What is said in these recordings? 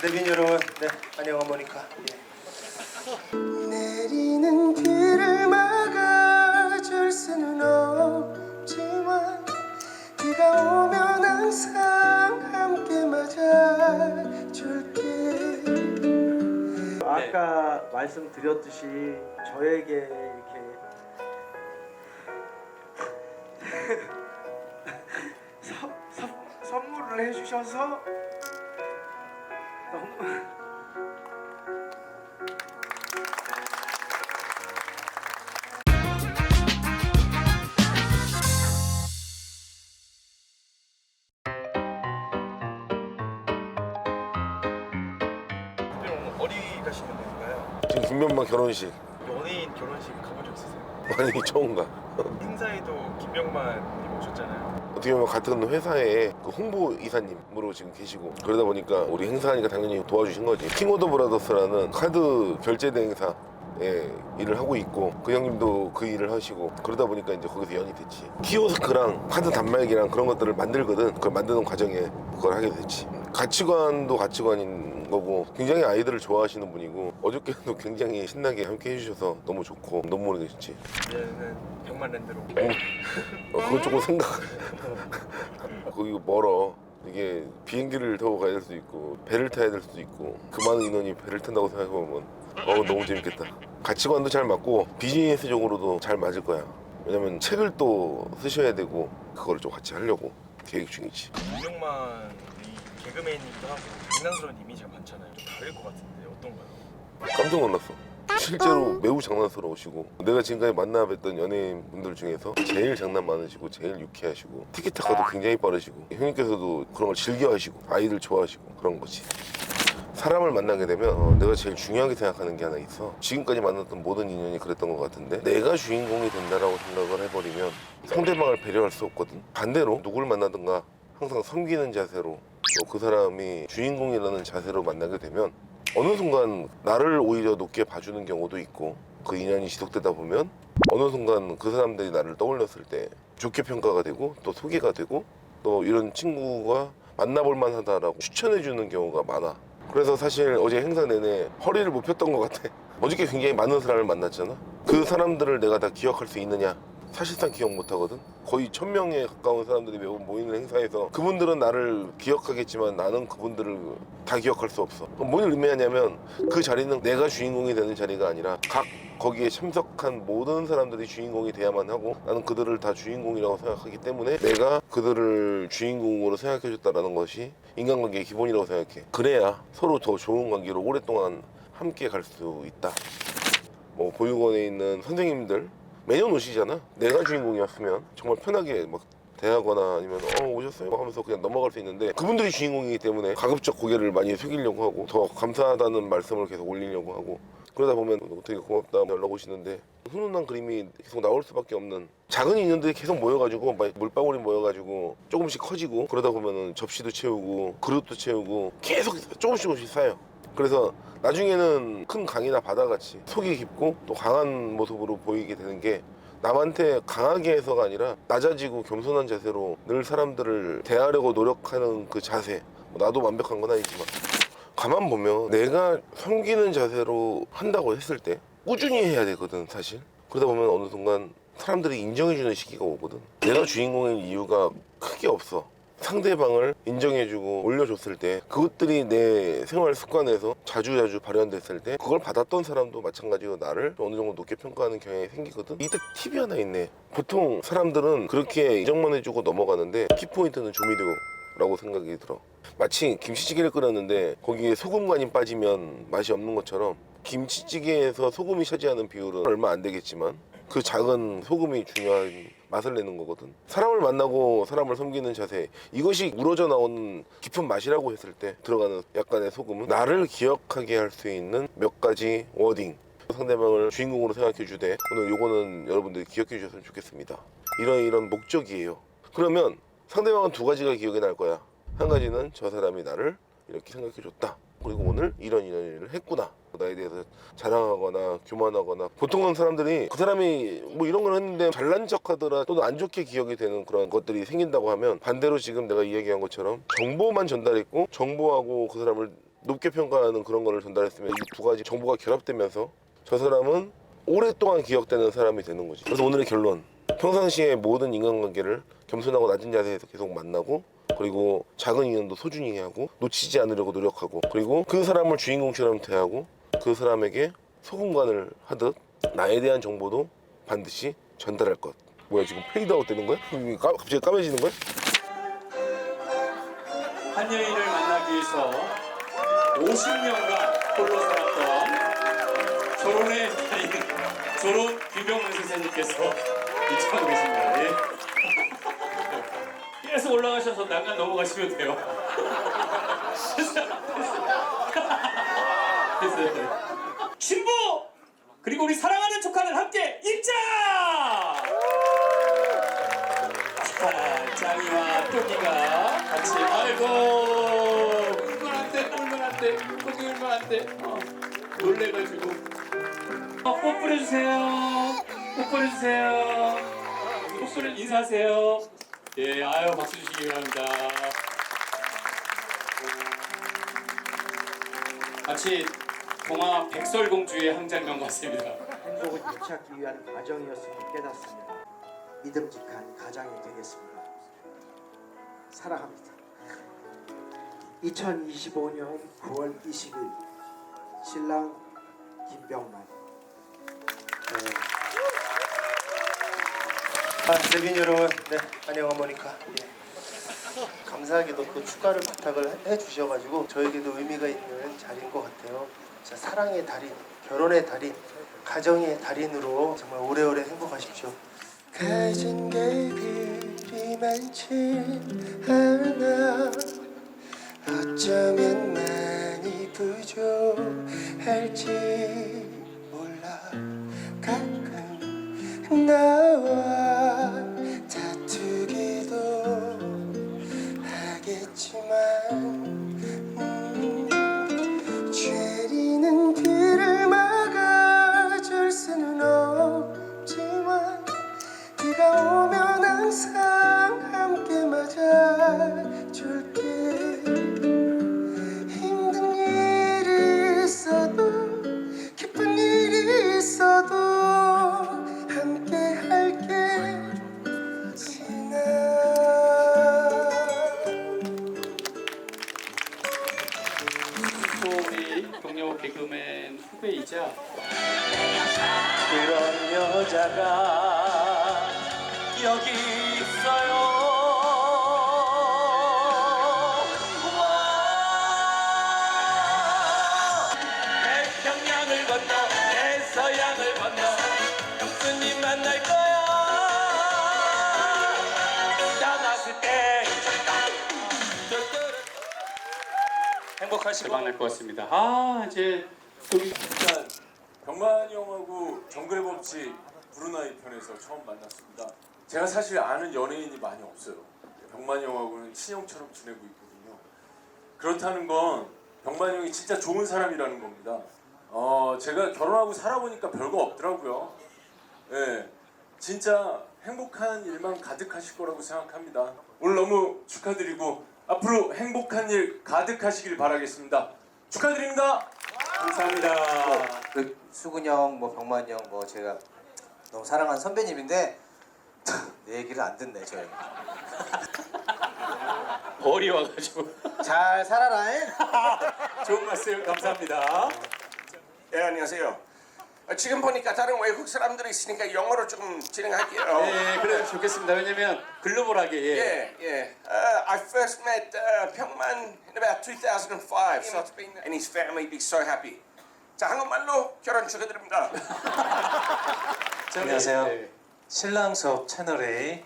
내빈 여러분, 네 안녕 하모니카. 예. 내리는 비를 막아줄 수는 없지만 비가 오면 항상 함께 맞아줄게. 아까 말씀드렸듯이 저에게 이렇게 서, 서, 선물을 해주셔서 어디 가시는 건가요? 지금 김병만 결혼식 연예인 결혼식 가본 적 있으세요? 많이 처음 가. 행사에도 김병만님 오셨잖아요. 어떻게 보면 같은 회사의 그 홍보 이사님으로 지금 계시고 그러다 보니까 우리 행사하니까 당연히 도와주신 거지. 킹오더 브라더스라는 카드 결제 대행사 에 일을 하고 있고 그 형님도 그 일을 하시고 그러다 보니까 이제 거기서 연이 됐지 키오스크랑 카드 단말기랑 그런 것들을 만들거든 그걸 만드는 과정에 그걸 하게 됐지 가치관도 가치관인 거고 굉장히 아이들을 좋아하시는 분이고 어저께도 굉장히 신나게 함께 해주셔서 너무 좋고 너무 모르겠지 이제는 병만랜드로. 어, 그건 조금 생각. 거기 멀어. 이게 비행기를 타고 가야 될 수도 있고 배를 타야 될 수도 있고 그 많은 인원이 배를 탄다고 생각해보면 어 너무 재밌겠다. 가치관도 잘 맞고 비즈니스적으로도 잘 맞을 거야. 왜냐면 책을 또 쓰셔야 되고 그거를 좀 같이 하려고 계획 중이지. 김병만이 개그맨이기도 하고 장난스러운 이미지가 많잖아요. 좀 다를 것 같은데 어떤가요? 깜짝 놀랐어. 실제로 매우 장난스러우시고 내가 지금까지 만나 뵀던 연예인분들 중에서 제일 장난 많으시고 제일 유쾌하시고 티키타카도 굉장히 빠르시고 형님께서도 그런 걸 즐겨하시고 아이들 좋아하시고 그런 거지 사람을 만나게 되면 어, 내가 제일 중요하게 생각하는 게 하나 있어 지금까지 만났던 모든 인연이 그랬던 것 같은데 내가 주인공이 된다라고 생각을 해버리면 상대방을 배려할 수 없거든 반대로 누굴 만나든가 항상 섬기는 자세로 또 그 사람이 주인공이라는 자세로 만나게 되면 어느 순간 나를 오히려 높게 봐주는 경우도 있고 그 인연이 지속되다 보면 어느 순간 그 사람들이 나를 떠올렸을 때 좋게 평가가 되고 또 소개가 되고 또 이런 친구가 만나볼 만하다라고 추천해주는 경우가 많아. 그래서 사실 어제 행사 내내 허리를 못 폈던 것 같아. 어저께 굉장히 많은 사람을 만났잖아. 그 사람들을 내가 다 기억할 수 있느냐 사실상 기억 못 하거든? 거의 천 명에 가까운 사람들이 매번 모이는 행사에서 그분들은 나를 기억하겠지만 나는 그분들을 다 기억할 수 없어. 뭘 의미하냐면 그 자리는 내가 주인공이 되는 자리가 아니라 각 거기에 참석한 모든 사람들이 주인공이 돼야만 하고 나는 그들을 다 주인공이라고 생각하기 때문에 내가 그들을 주인공으로 생각해줬다라는 것이 인간관계의 기본이라고 생각해. 그래야 서로 더 좋은 관계로 오랫동안 함께 갈 수 있다. 뭐 보육원에 있는 선생님들 매년 오시잖아. 내가 주인공이었으면 정말 편하게 막 대하거나 아니면 어 오셨어요 하면서 그냥 넘어갈 수 있는데 그분들이 주인공이기 때문에 가급적 고개를 많이 숙이려고 하고 더 감사하다는 말씀을 계속 올리려고 하고 그러다 보면 되게 고맙다 연락 오시는데 훈훈한 그림이 계속 나올 수밖에 없는 작은 인연들이 계속 모여가지고 막 물방울이 모여가지고 조금씩 커지고 그러다 보면은 접시도 채우고 그릇도 채우고 계속 조금씩 조금씩 쌓여 그래서 나중에는 큰 강이나 바다같이 속이 깊고 또 강한 모습으로 보이게 되는 게 남한테 강하게 해서가 아니라 낮아지고 겸손한 자세로 늘 사람들을 대하려고 노력하는 그 자세. 뭐 나도 완벽한 건 아니지만. 가만 보면 내가 섬기는 자세로 한다고 했을 때 꾸준히 해야 되거든 사실. 그러다 보면 어느 순간 사람들이 인정해주는 시기가 오거든. 내가 주인공인 이유가 크게 없어 상대방을 인정해주고 올려줬을 때 그것들이 내 생활 습관에서 자주자주 발현됐을 때 그걸 받았던 사람도 마찬가지로 나를 어느 정도 높게 평가하는 경향이 생기거든. 이때 팁이 하나 있네. 보통 사람들은 그렇게 인정만 해주고 넘어가는데 키포인트는 조미료라고 생각이 들어. 마치 김치찌개를 끓였는데 거기에 소금간이 빠지면 맛이 없는 것처럼 김치찌개에서 소금이 차지하는 비율은 얼마 안 되겠지만 그 작은 소금이 중요한 맛을 내는 거거든. 사람을 만나고 사람을 섬기는 자세 이것이 우러져 나오는 깊은 맛이라고 했을 때 들어가는 약간의 소금은 나를 기억하게 할 수 있는 몇 가지 워딩 상대방을 주인공으로 생각해 주되 오늘 요거는 여러분들이 기억해 주셨으면 좋겠습니다. 이런 이런 목적이에요. 그러면 상대방은 두 가지가 기억이 날 거야. 한 가지는 저 사람이 나를 이렇게 생각해 줬다. 그리고 오늘 이런 이런 일을 했구나. 나에 대해서 자랑하거나 교만하거나 보통은 사람들이 그 사람이 뭐 이런 걸 했는데 잘난 척하더라 또는 안 좋게 기억이 되는 그런 것들이 생긴다고 하면 반대로 지금 내가 이야기한 것처럼 정보만 전달했고 정보하고 그 사람을 높게 평가하는 그런 거를 전달했으면 이 두 가지 정보가 결합되면서 저 사람은 오랫동안 기억되는 사람이 되는 거지. 그래서 오늘의 결론. 평상시에 모든 인간관계를 겸손하고 낮은 자세에서 계속 만나고 그리고 작은 인연도 소중히 하고 놓치지 않으려고 노력하고 그리고 그 사람을 주인공처럼 대하고 그 사람에게 소금관을 하듯 나에 대한 정보도 반드시 전달할 것. 뭐야 지금 페이드아웃 되는 거야? 까, 갑자기 까매지는 거야? 한 여인을 만나기 위해서 50년간 홀로 살았던 결혼의 달인 조론 김병문 선생님께서 입장하고 계십니다. 예. 계속 올라가셔서 난간 넘어가시면 돼요. 됐어요. 신부 그리고 우리 사랑하는 조카는 함께 입장. 자, 짱이와 토끼가 같이 아이고 울면 안 돼 울면 안 돼 토끼 울면 안 돼 어, 놀래가지고 어, 뽀 뿌려주세요 뽀 뿌려주세요 뽀 뿌려 인사하세요 예 아유 박수 주시기 바랍니다 마치 동화 백설공주의 한 장면 같습니다 행복을 되찾기 위한 과정이었음을 깨닫습니다. 믿음직한 가장이 되겠습니다. 사랑합니다. 2025년 9월 20일 신랑 김병만 네. 아, 대빈 여러분, 네, 안녕 어머니까. 예. 감사하게도 또 축가를 부탁을 해- 해주셔가지고 저에게도 의미가 있는 자리인 것 같아요. 진짜 사랑의 달인, 결혼의 달인, 가정의 달인으로 정말 오래오래 행복하십시오. 가진 게 그리 많지 않아 어쩌면 많이 부족할지 몰라 가끔 나와 후배이자 그런 여자가 여기 있어요. 태평양을 건너 대서양을 건너 형수님 만날 거야. 떠났을 때 행복하시고 만날 것 같습니다. 아 이제 좀 일단 병만이 형하고 정글의 법칙 브루나이 편에서 처음 만났습니다. 제가 사실 아는 연예인이 많이 없어요. 병만이 형하고는 친형처럼 지내고 있거든요. 그렇다는 건 병만이 형이 진짜 좋은 사람이라는 겁니다. 어, 제가 결혼하고 살아보니까 별거 없더라고요. 예, 진짜 행복한 일만 가득하실 거라고 생각합니다. 오늘 너무 축하드리고 앞으로 행복한 일 가득하시길 바라겠습니다. 축하드립니다. 감사합니다 그 수근 형, 뭐 병만 형, 뭐 제가 너무 사랑하는 선배님인데 내 얘기를 안 듣네 저 형. 벌이 와가지고 잘 살아라. 잉? 좋은 말씀 감사합니다 예 안녕하세요. 어, 지금 보니까 다른 외국 사람들이 있으니까 영어로 조금 진행할게요. 네 그래도 좋겠습니다 왜냐면 글로벌하게 예. Yeah, yeah. Uh, I first met uh, Pyongman in about 2005. So it's been, and his family be so happy. 자 한국말로 결혼 축하드립니다. 안녕하세요. 네. 신랑 수업 채널 A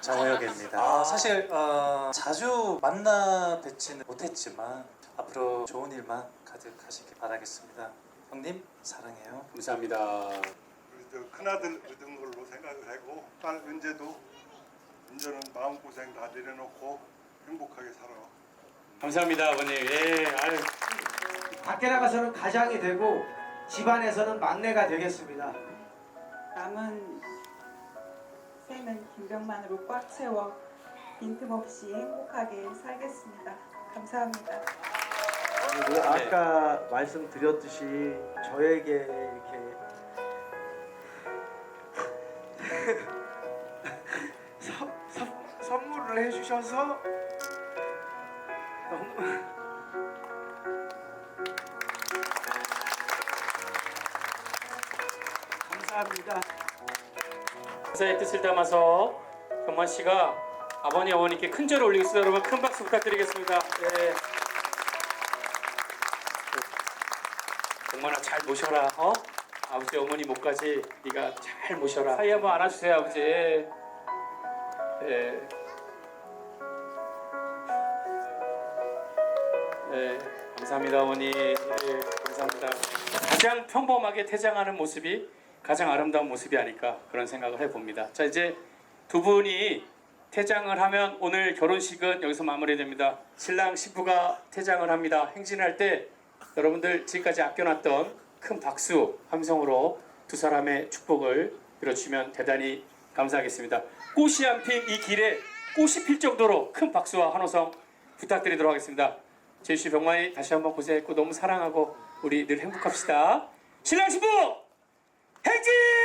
정우혁입니다. 아, 사실 어, 자주 만나 뵙지는 못했지만 앞으로 좋은 일만 가득하시길 바라겠습니다. 형님 사랑해요. 감사합니다 우리 큰아들 얻은 걸로 생각을 하고 딸 은재도 은재는 마음고생 다 내려놓고 행복하게 살아 감사합니다 아버님 예 아유 밖에 나가서는 가장이 되고 집안에서는 막내가 되겠습니다. 남은 생은 김병만으로 꽉 채워 빈틈없이 행복하게 살겠습니다. 감사합니다. 아니고 아까 말씀드렸듯이 저에게 이렇게 서, 서, 선물을 해주셔서 너무 감사합니다. 감사의 뜻을 담아서 경만 씨가 아버님 어머니께 큰 절을 올리겠습니다. 여러분 큰 박수 부탁드리겠습니다. 예. 경만아 잘 모셔라. 어? 아버지 어머니 목까지 네가 잘 모셔라. 사이 한번 안아주세요 아버지. 예. 예. 감사합니다 어머니. 예. 감사합니다. 가장 평범하게 퇴장하는 모습이 가장 아름다운 모습이 아닐까 그런 생각을 해봅니다. 자 이제 두 분이 퇴장을 하면 오늘 결혼식은 여기서 마무리됩니다. 신랑 신부가 퇴장을 합니다. 행진할 때 여러분들 지금까지 아껴놨던 큰 박수 함성으로 두 사람의 축복을 빌어주시면 대단히 감사하겠습니다. 꽃이 안 핀 이 길에 꽃이 필 정도로 큰 박수와 환호성 부탁드리도록 하겠습니다. 제주시 병만이 다시 한번 고생했고 너무 사랑하고 우리 늘 행복합시다. 신랑 신부 행진!